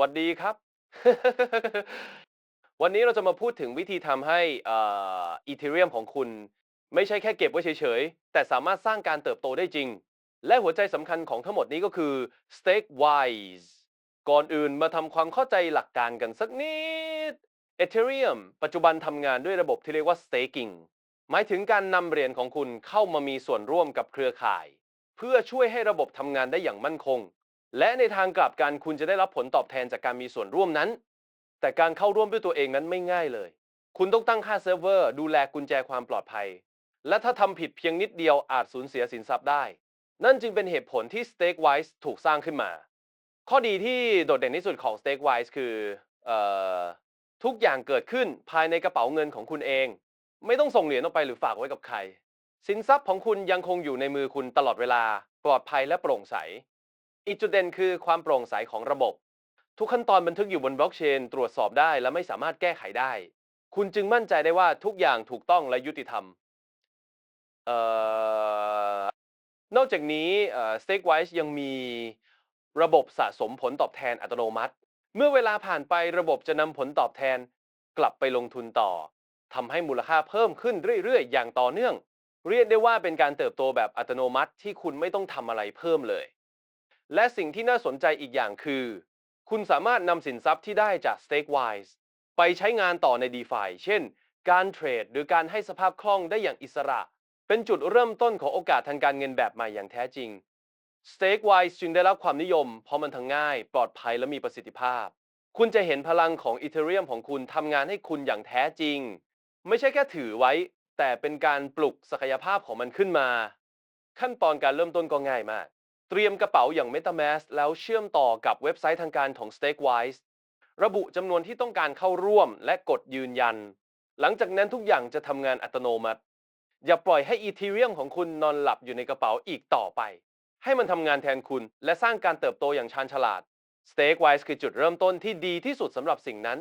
วัสดีครับ วันนี้เราจะมาพูดถึงวิธีทำให้อีเทเรียมของคุณ ไม่ใช่แค่เก็บไว้เฉยๆ แต่สามารถสร้างการเติบโตได้จริง และหัวใจสำคัญของทั้งหมดนี้ก็คือ stake wise ก่อนอื่นมาทำความเข้าใจหลักการกันสักนิด Ethereum ปัจจุบันทำงานด้วยระบบที่เรียกว่า staking หมายถึงการนำเหรียญของคุณเข้ามามีส่วนร่วมกับเครือข่าย เพื่อช่วยให้ระบบทำงานได้อย่างมั่นคง และในทางกลับกันคุณจะได้รับผลตอบแทนจากการมีส่วนร่วมนั้น แต่การเข้าร่วมด้วยตัวเองนั้นไม่ง่ายเลย คุณต้องตั้งค่าเซิร์ฟเวอร์ ดูแลกุญแจความปลอดภัย และถ้าทำผิดเพียงนิดเดียวอาจสูญเสียสินทรัพย์ได้ นั่นจึงเป็นเหตุผลที่ StakeWise ถูกสร้างขึ้นมา ข้อดีที่โดดเด่นที่สุดของ StakeWise คือออทุกอย่างเกิดขึ้นภายในกระเป๋าเงินของคุณเอง ไม่ต้องส่งเหรียญออกไปหรือฝากไว้กับใคร สินทรัพย์ของคุณยังคงอยู่ในมือคุณตลอดเวลา ปลอดภัยและโปร่งใส อีกจุดเด่นคือความโปร่งใสของระบบ ทุกขั้นตอนบันทึกอยู่บนบล็อกเชน ตรวจสอบได้และไม่สามารถแก้ไขได้ คุณจึงมั่นใจได้ว่าทุกอย่างถูกต้องและยุติธรรมเอ่อนอกจากนี้เอ่อ StakeWise ยังมีระบบสะสมผลตอบแทนอัตโนมัติ เมื่อเวลาผ่านไประบบจะนำผลตอบแทนกลับไปลงทุนต่อทำให้มูลค่าเพิ่มขึ้นเรื่อยๆ อย่างต่อเนื่อง เรียกได้ว่าเป็นการเติบโตแบบอัตโนมัติที่คุณไม่ต้องทำอะไรเพิ่มเลย และสิ่งที่น่าสนใจอีกอย่างคือ คุณสามารถนำสินทรัพย์ที่ได้จาก StakeWise ไปใช้งานต่อใน DeFi เช่น การเทรดหรือการให้สภาพคล่องได้อย่างอิสระ เป็นจุดเริ่มต้นของโอกาสทางการเงินแบบใหม่อย่างแท้จริง StakeWise จึงได้รับความนิยม เพราะมันทั้งง่าย ปลอดภัยและมีประสิทธิภาพ คุณจะเห็นพลังของ Ethereum ของคุณทำงานให้คุณอย่างแท้จริง ไม่ใช่แค่ถือไว้ แต่เป็นการปลุกศักยภาพของมันขึ้นมา ขั้นตอนการเริ่มต้นก็ง่ายมาก เตรียมกระเป๋าอย่าง MetaMask แล้วเชื่อมต่อกับเว็บไซต์ทางการของ StakeWise ระบุจำนวนที่ต้องการเข้าร่วมและกดยืนยัน หลังจากนั้นทุกอย่างจะทำงานอัตโนมัติ อย่าปล่อยให้ Ethereum ของคุณนอนหลับอยู่ในกระเป๋าอีกต่อไป ให้มันทำงานแทนคุณ และสร้างการเติบโตอย่างชาญฉลาด StakeWise คือจุดเริ่มต้นที่ดีที่สุดสำหรับสิ่งนั้น